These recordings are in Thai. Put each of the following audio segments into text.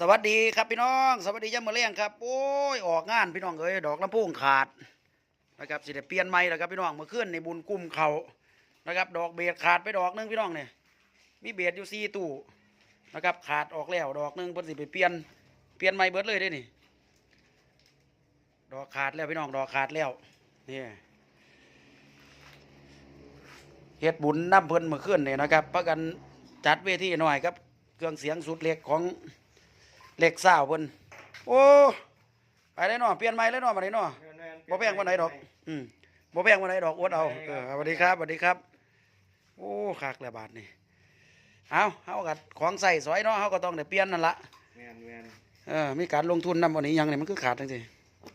สวัสดีครับพี่น้อง สวัสดีย่ามมื้อเลี้ยงครับโอ้ยออกงานพี่น้องเอ้ยดอกลำโพงขาดนะครับสิได้เปลี่ยนใหม่แล้วครับพี่น้องเมื่อคืนในบุญกุ้มเขานะครับ ดอกเบียดขาดไปดอกหนึงพี่น้องเนี่ยมีเบียดอยู่สี่ตู้นะครับขาดออกแล้วดอกหนึงเพิ่นสิไปเปลี่ยนเปลี่ยนใหม่เบิดเลยได้นี่ดอกขาดแล้วพี่น้องดอกขาดแล้วนี่เฮ็ดบุญน้ำเพิ่นเมื่อคืนเนี่ยนะครับประกันจัดเวทีหน่อยครับ เครื่องเสียงสุดเล็กของ เล็กสาวเพิ่นโอ้ไปได้เนาะเปลี่ยนใหม่เลยเนาะมาได้เนาะบ่แพงวันไหนดอก อืมบ่แพงวันไหนดอกอวดเอาเออสวัสดีครับสวัสดีครับ โอ้คักแล้วบาทนี่เอาเฮากัดของใส่สวยเนาะเฮาก็ต้องได้เปลี่ยนนั่นละแมนแมนเออมีการลงทุนนำบ่นี้หยังนี่มันคือขาดจังซี่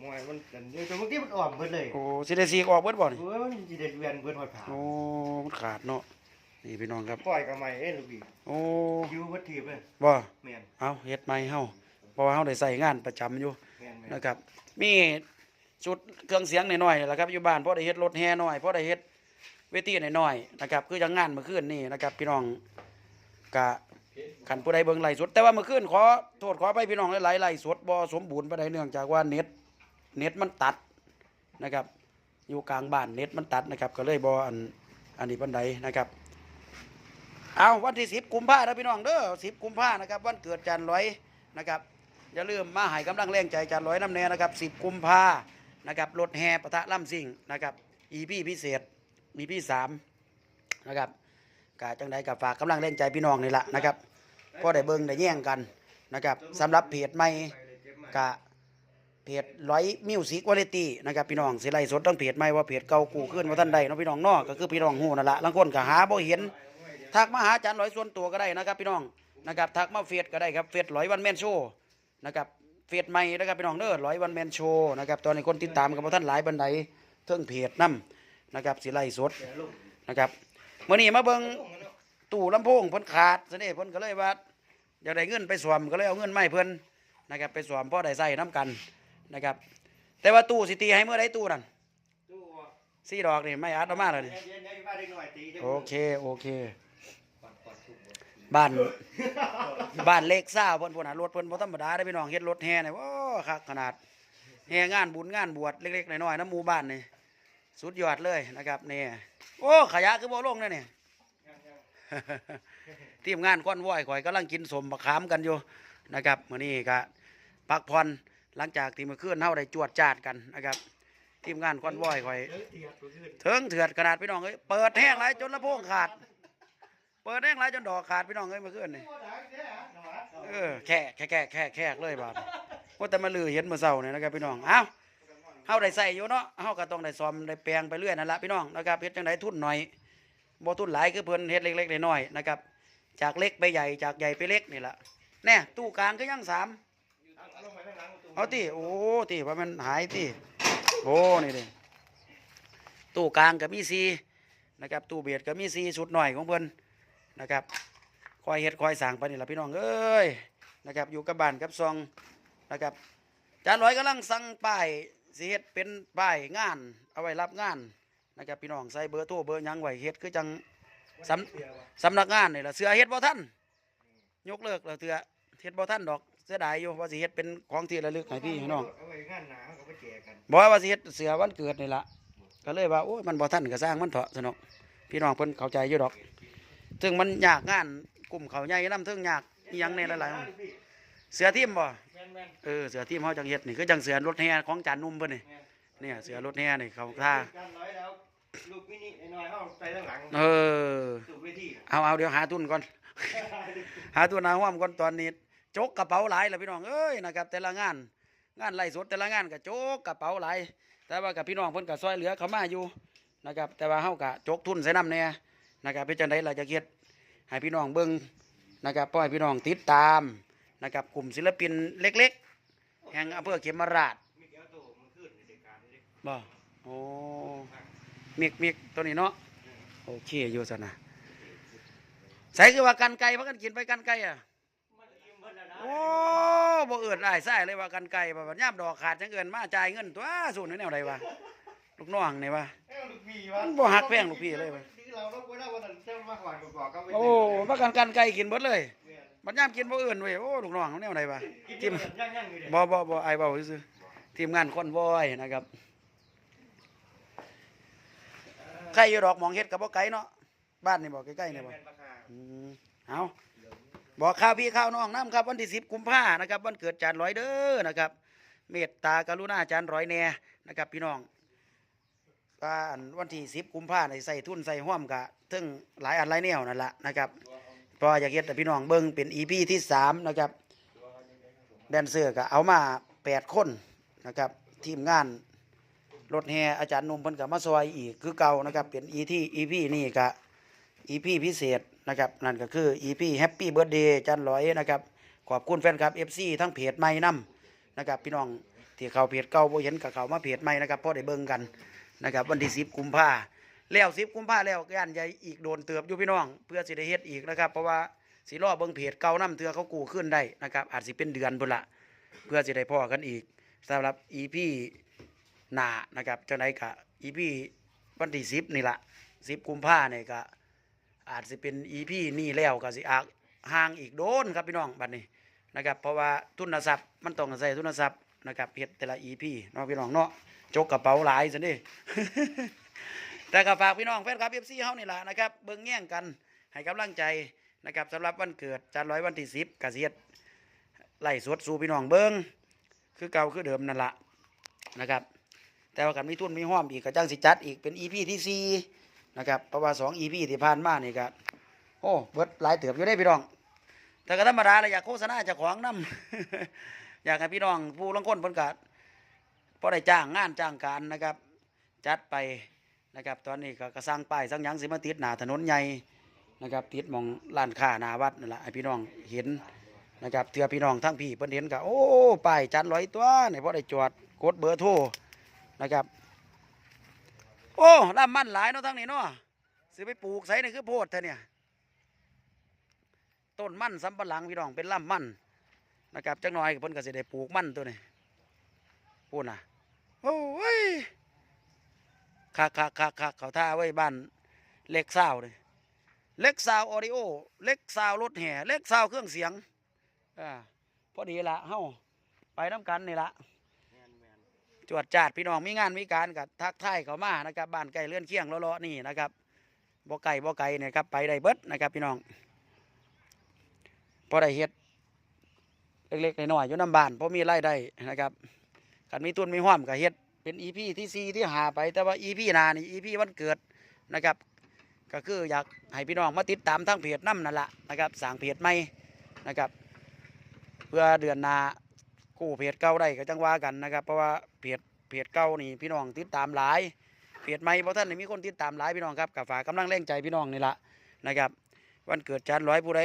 มวยมันกันอยู่แต่เมื่อกี้มันอ่อมเบิดเลยโอ้สิได้สีกออกเบิดบ่นี่เฮ้ยมันสิเด็ดเวียนเบิดหอดผาโอ้มันขาดเนาะ นี่พี่น้องครับปล่อยกับใหม่เอ้ลูกพี่โอ้คิวเบิดทีบเลยบ่แมนเอาเฮ็ดใหม่เฮาเพราะว่าเฮาได้ใส่งานประจำอยู่แมนแมนนะครับ มีชุดเครื่องเสียงหน่อยๆนี่แหละครับอยู่บ้านพ่อได้เฮ็ดรถแห่หน่อยพ่อได้เฮ็ดเวทีหน่อยๆนะครับคือจังงานเมื่อคืนนี่นะครับพี่น้องกะขันผู้ใดเบิ่งไลฟ์สดแต่ว่าเมื่อคืนขอโทษขอไปพี่น้องหลายๆไลฟ์สดบ่สมบูรณ์ปานใดเนื่องจากว่าเน็ตเน็ตมันตัดนะครับ อยู่กลางบ้านเน็ตมันตัดนะครับ ก็เลยบ่อันอันนี้ปานใดนะครับ เอาวันที่10กุมภาพันธ์พี่น้องเด้อ10กุมภาพันธ์นะครับ วันเกิดจันร้อยนะครับอย่าลืมมาให้กำลังแรงใจจานร้อยน้ำแน่นะครับสิบกุมภานะครับรถแห่ปะทะล่ำซิ่งนะครับอีพีพิเศษอีพี่สามนะครับกาจังใดกับฝากกำลังแรงใจพี่น้องนี่แหละนะครับก็ได้เบิ่งได้แย่งกันนะครับสำหรับเพจใหม่กะเพจร้อยมิวสิกวาเลตี้นะครับพี่น้องสิไลสดต้องเพจใหม่ว่าเพจเก่ากูขึ้นว่าท่านใดเนาะพี่น้องนอกก็คือพี่น้องหูนั่นแหละบางคนก็หาบ่เห็น ทักมาหาอาจารย์ร้อยส่วนตัวก็ได้นะครับ พี่น้องนะครับทักมาเฟซก็ได้ครับเฟซร้อยวันแมนโชว์นะครับเฟซใหม่นะครับพี่น้องเด้อร้อยวันแมนโชว์นะครับตอนนี้คนติดตามกับท่านหลายบันไดเทิงเพจนํนะครับสิไล่สดนะครับเมื่อนี้มาเบิ่งตู้ลำโพงเพิ่นขาดซะนี่เพิ่นก็เลยว่าอยากได้เงินไปสวมก็เลยเอาเงินมาให้เพิ่นนะครับไปสวมพ่อได้ใส่น้กันนะครับ แต่ว่าตู้สิตีให้เมื่อใดตู้นั่นตู้สี่ดอกนี่ไม่อัดเอามาเลยนี่เย็นเย็นเย็นบ้านเด็กหน่อยตีจะโอเคโอเค บ้าน บ้านเล็กซ่าเพิ่นพุ่นน่ะรถเพิ่นบ่ธรรมดาได้อพี่น้องเฮ็ดรถแห่นี่โอ้คักขนาดแห่งานบุญงานบวชเล็กๆน้อยๆน้ำหมู่บ้านนี่สุดยอดเลยนะครับนี่โอ้ขยะคือบ่ลงเลยนี่ย ทีมงานก้อนว้อยข่อยกำลังกินสมบักขามกันอยู่นะครับมื้อนี้ก็พักผ่อนหลังจากที่เมื่อคืนเฮาได้จวดจาดกันนะครับ ทีมงานก้อนว้อยข่อย เถิงเถือดขนาดพี่น้องเอ้ยเปิดแห้งหลายจนลำโพงขาด เปิดแห้งหลายจนดอกขาดพี่น้องเอ้ยเมื่อคืนนี่เออแค่แค่แค่แค่แค่เลยบาดว่าแต่มาลือเห็นเมื่อเช้าเนี่ยนะครับพี่น้องเอ้าเฮาได้ใส่อยู่เนาะเฮาก็ต้องได้ซ่อมได้แปลงไปเรื่อยนั่นละพี่น้องนะครับเฮ็ดจังไดทุนหน่อยบ่ทุนหลายคือเพิ่นเฮ็ดเล็กๆน้อยๆนะครับ จากเล็กไปใหญ่จากใหญ่ไปเล็กนี่ล่ะแน่ตู้กลางก็ยังสามลงไปข้างหลังประตูเอาติโอ้ติว่ามันหายติโอ้นี่ดิตู้กลางก็มีสีนะครับตู้เบียดก็มีสีชุดหน่อยของเพิ่น นะครับคอยเฮ็ดคอยสั่งไปนี่ล่ะพี่น้องเอ้ยนะครับอยู่กับบ้านกับซองนะครับจานร้อยกำลังสั่งป้ายสิเฮ็ดเป็นป้ายงาน เอาไว้รับงานนะครับพี่น้องใส่เบอร์โทรเบอร์ยังไว้เฮ็ดคือจังสำสำนักงานนี่ล่ะเสือเฮ็ดบ่ทันยกเลิกแล้วเตือเฮ็ดบ่ทันดอกเสียดายอยู่ว่าสิเฮ็ดเป็นของที่ระลึกให้พี่น้องเอาไว้งานหนาเขาไปแจกกันบอกว่าสิเฮ็ดเสือวันเกิดนี่ละก็เลยว่าโอ้ยมันบ่ทันก็สร้างมันเถอะสนอกพี่น้องเพิ่นเข้าใจอยู่ดอก ถึงมันยากงานกลุ่มเขาใหญ่นำถึงยากอีหยังในหลายๆเสือทีมบ่แม่นแม่นเออเสือทีมเฮาจังเฮ็ดนี่คือจังเสือรถแห่ของจานนุ่มเพิ่นนี่เนี่ยเสือรถแห่นี่เขาท่ากันร้อยแล้วลูกมินิไอ้น้อยเขาใส่ข้างหลังเออตู้เวทีเอาเอาเดี๋ยวหาทุนก่อน หาทุนหาห่วมก่อนตอนนี้จกกระเป๋าหลายแล้วพี่น้องเอ้ยนะครับ แต่ละงาน งานไล่สดแต่ละงานก็โจกกระเป๋าหลายแต่ว่ากับพี่น้องเพิ่นก็ซอยเหลือเขามาอยู่นะครับ แต่ว่าเฮาก็จกทุนใส่น้ำแน่ นะครับเป็นจังไดเราจะเฮ็ดให้พี่น้องเบิ่งนะครับปล่อยพี่น้องติดตามนะครับกลุ่มศิลปินเล็ก ๆ แห่งอำเภอเขมราชมีเดียวตู้มันขึ้นในเด็กการนี่บ่โอ้มิกมิกตัวนี้เนาะโอเคอยู่ซะนะใส่คือว่ากันไก่พักกันกินไปกันไก่อะมันอิ่มเบิดแล้วนะโอ้บ่เอิดอ้ายใส่เลยว่ากันไก่บ่บัดยามดอกขาดจังเอิ้นมาจ่ายเงินตัวสูนแนวใดวะลูกน้องนี่วะเอ้าลูกพี่วะมันบ่ฮักแพงลูกพี่เลยเว้ ยเราเราบ่ได้ว่าจะมาก่อนบอกก็ไม่โอ้มากันกันไก่กินเบิดเลยแม่นบัดยามกินบ่เอื่นเว้ยโอ้ลูกน้องมันแนวใดวะกินทีมย่างย่างอยู่เลยบ่บ่บ่ไอ้เว้าซื่อๆทีมงานคอนวอยนะครับใครอยู่ดอกหมองเฮ็ดก็บ่ไกลเนาะบ้านนี่บ่ใกล้ๆนี่บ่แม่นปลาคาอืมเอาบอกข่าวพี่ข่าวน้องน้ำครับ วันที่สิบกุมภานะครับวันเกิดจานร้อยเด้อนะครับ เมตตากรุณาจานร้อยแน่นะครับ พี่น้อง ว่าอันวันที่สิบกุมภาในใส่ทุนใส่ห้อมกะถึงหลายอันหลายแนวนั่นแหละนะครับพราะว่าอยากเฮ็ดแต่พี่น้องเบิ้งเป็นอีพีที่สามนะครับแดนเซอร์ก็เอามาแปดคนนะครับทีมงานรถแห่อาจารย์นุ่มเพิ่นก็มาซอยอีกคือเก่านะครับเป็นอีที่อีพีนี่ก็อีพีพิเศษนะครับนั่นก็คืออีพีแฮปปี้เบิร์ดเดย์จันร้อยนะครับขอบคุณแฟนคลับ FC ทั้งเพจใหม่นํนะครับพี่น้องที่เขาเพจเก่าโบเห็นกับเขามาเพจใหม่นะครับพอได้เบิ่งกัน นะครับวันที่10กุมภาแล้ว10กุมภาแล้วกันใหญ่อีกโดนเติบอยู่พี่น้อง เพื่อสิได้เฮ็ดอีกนะครับ เพราะว่าสิรอเบิ่งเพจเก่านํเทื่อเขากู้ขึ้นได้นะครับ อาจสิเป็นเดือนพุ่นละเพื่อสิได้พ่อกันอีกสำหรับอีพีหนานะครับจังไดก็อีพี่วันที่10นี่ละ10กุมภาเนี่ยก็อาจจะเป็นอีพี่นี่แล้วก็สิอากห่างอีกโดนครับพี่น้องบัดนี้นะครับ เพราะว่าทุนทรัพย์มันต้องใส่ทุนทรัพย์นะครับเฮ็ดแต่ละอีพีเนาะพี่น้องเนาะ จกกระเป๋าหลายซะนี่แต่ก็ฝากพี่น้องแฟนคลับ FC เฮานี่แหละนะครับเบิ่งแย่งกันให้กำลังใจนะครับสำหรับวันเกิดจานร้อยวันที่10กสิเฮ็ดไล่สดสู่พี่น้องเบิ่งคือเก่าคือเดิมนั่นละนะครับ แต่ว่ากันมีทุนมีห้อมอีกก็จังสิจัดอีกเป็น EP ที่สี่นะครับเพราะว่าสองอีพีที่ผ่านมานี่ก็โอ้เบิดหลายเติบอยู่ได้พี่น้อง แต่ก็ธรรมดาเลยอยากโฆษณาเจะของน้ำอยากให้พี่น้องผู้ลังคนเพิ่นก็ พอได้จ้างงานจ้างการนะครับ จัดไปนะครับ ตอนนี้ก็กระสร้างป้ายสร้างยังสิมาติดหนาถนนใหญ่นะครับติดมองร้านค้าหน้าวัดนั่นแหละให้พี่น้องเห็นนะครับเถื่อพี่น้องทั้งพี่เพิ่นเห็นก็โอ้ป้ายจัดร้อยตัวนี่พอได้จอดกดเบอร์โทรนะครับ โอ้ลำมันหลายเนาะทั้งนี้เนาะสิไปปลูกใส่นี่คือโพดเธอเนี่ยต้นมันสำปะหลังพี่น้องเป็นลำมันนะครับจักหน่อยเพิ่นก็สิได้ปลูกมันตัวนี้พูดนะ โอ้ยคักคักคักคักเขาท่าไว้บ้านเล็กซาวเลยเล็กซาวออดิโอ เล็กซาวรถแห่ เล็กซาวเครื่องเสียงอ่าพอดีละเฮ้าไปน้ำกันนี่ละแม่นแม่นจวดจาดพี่น้องมีงานมีการกับทักทายเขามานะครับบ้านไก่เลื่อนเคียงเลาะๆนี่นะครับบ่ไก่บ่ไก่เนี่ยครับไปได้เบิดนะครับพี่น้องพอได้เฮ็ดเล็กๆน้อยๆอยู่น้ำบ้านพอมีรายได้นะครับ กันมีตุนมีห้อมก็เฮ็ดเป็นอีพีที่สี่ที่หาไปแต่ว่าอีพีนานี่อีพีวันเกิดนะครับ ก็คืออยากให้พี่น้องมาติดตามทั้งเพจน้ำนั่นแหละนะครับสั่งเพจใหม่นะครับ เพื่อเดือนนากู้เพจเก่าได้ก็จังว่ากันนะครับ เพราะว่าเพจเพจเก่านี่พี่น้องติดตามหลายเพจใหม่เพราะท่านมีคนติดตามหลายพี่น้องครับกับฝากกำลังแรงใจพี่น้องนี่ละนะครับ วันเกิดจานร้อยผู้ใด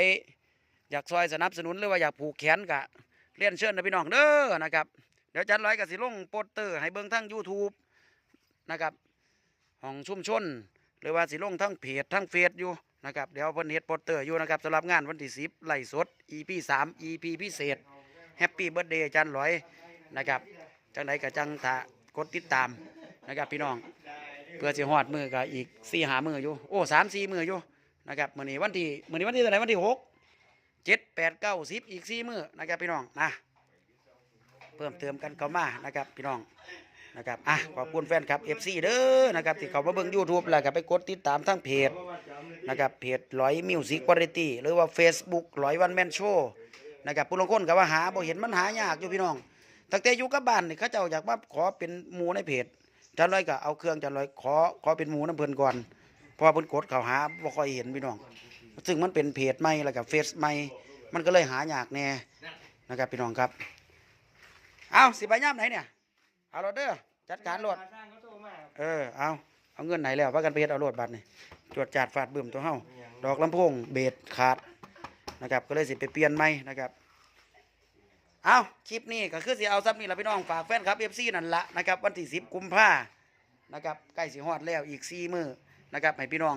อยากซอยสนับสนุนหรือว่าอยากผูกแขนกะเรียนเชิญนะพี่น้องเด้อนะครับ ดี๋ยวจานร้อยกับสิลงโปสเตอร์ให้เบิ่งทั้ง YouTube นะครับห้องชุ่มชน หรือว่าสิลงทั้งเพจทั้งเฟซอยู่นะครับเดี๋ยวเพิ่นเฮ็ดโปสเตอร์อยู่นะครับสำหรับงานวันที่10ไล่สด EP 3 EP พิเศษแฮปปี้เบิร์ดเดย์จันร้อยนะครับจังไดก็จังถ้ากดติดตามนะครับพี่น้องเพื่อสิฮอดมือก็อีกสี่หามืออยู่โอ้สามสี่มืออยู่นะครับมื้อนี้วันที่มื้อนี้วันที่เท่าไหร่วันที่หกเจ็ดแปดเก้าสิบอีกสี่มือนะครับพี่น้องนะ เพิ่มเติมกันเข้ามานะครับพี่น้องนะครับอะขอบคุณแฟนครับ FC เด้อนะครับที่เขามาเบิ่ง YouTube แล้วก็ไปกดติดตามทั้งเพจนะครับเพจร้อยมิวสิกวาไรตี้หรือว่า Facebook ร้อยวันแมนโชว์นะครับผู้ลงคนก็ว่าหาบ่เห็นมันหายากอยู่พี่น้องตั้งแต่อยู่กับบ้านนี่เขาเจ้าอยากมาขอเป็นหมูในเพจจันร้อยก็เอาเครื่องจันร้อยขอขอเป็นหมูน้ำเพลินก่อนพราะว่าเพิ่นกดเขาหาบ่ค่อยเห็นพี่น้อง ซึ่งมันเป็นเพจใหม่แล้วก็เฟซใหม่มันก็เลยหายากแน่นะครับพี่น้องครับ เอาสิไปย่ำไหนเนี่ยเอารถเด้อจัดการรถสร้างเขาโตมากเออเอาเอาเงินไหนแล้วว่ากันไปเฮ็ดเอาโลดบัตรนี่จวดจาดฟาดบึ้มตัวเฮาดอกลำโพงเบสขาดนะครับ ก็เลยสิไปเปลี่ยนใหม่นะครับเอาคลิปนี้ก็คือสิเอาซับนี่ละพี่น้องฝากแฟนครับเอฟซีนั่นละนะครับวันที่สิบกุมภานะครับใกล้สิฮอดแล้วอีกสี่มือนะครับให้พี่น้อง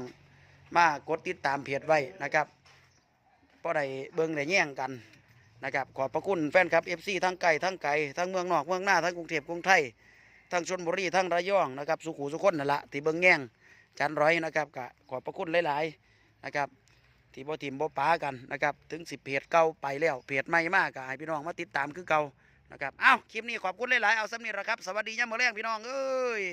มากดติดตามเพจไว้นะครับพอได้เบิ่งได้แย่งกัน นะครับขอบพระคุณแฟนครับเอฟซีทั้งไกลทั้งไกลทั้งเมืองนอกเมืองหน้าทั้งกรุงเทพกรุงไทยทั้งชนบุรีทั้งระยองนะครับสุขุสุขคนนั่นละที่เบิ่งแย่งจันร้อยนะครับก็ขอบพระคุณหลายๆนะครับที่บ่ทิมบ่ป้ากันนะครับถึงสิเพจเก่าไปแล้วเพจใหม่มากก็ให้พี่น้องมาติดตามคือเก่านะครับเอ้าคลิปนี้ขอบคุณหลายๆเอาสำนีละครับ สวัสดียามมื้อแรงพี่น้องเอ้ย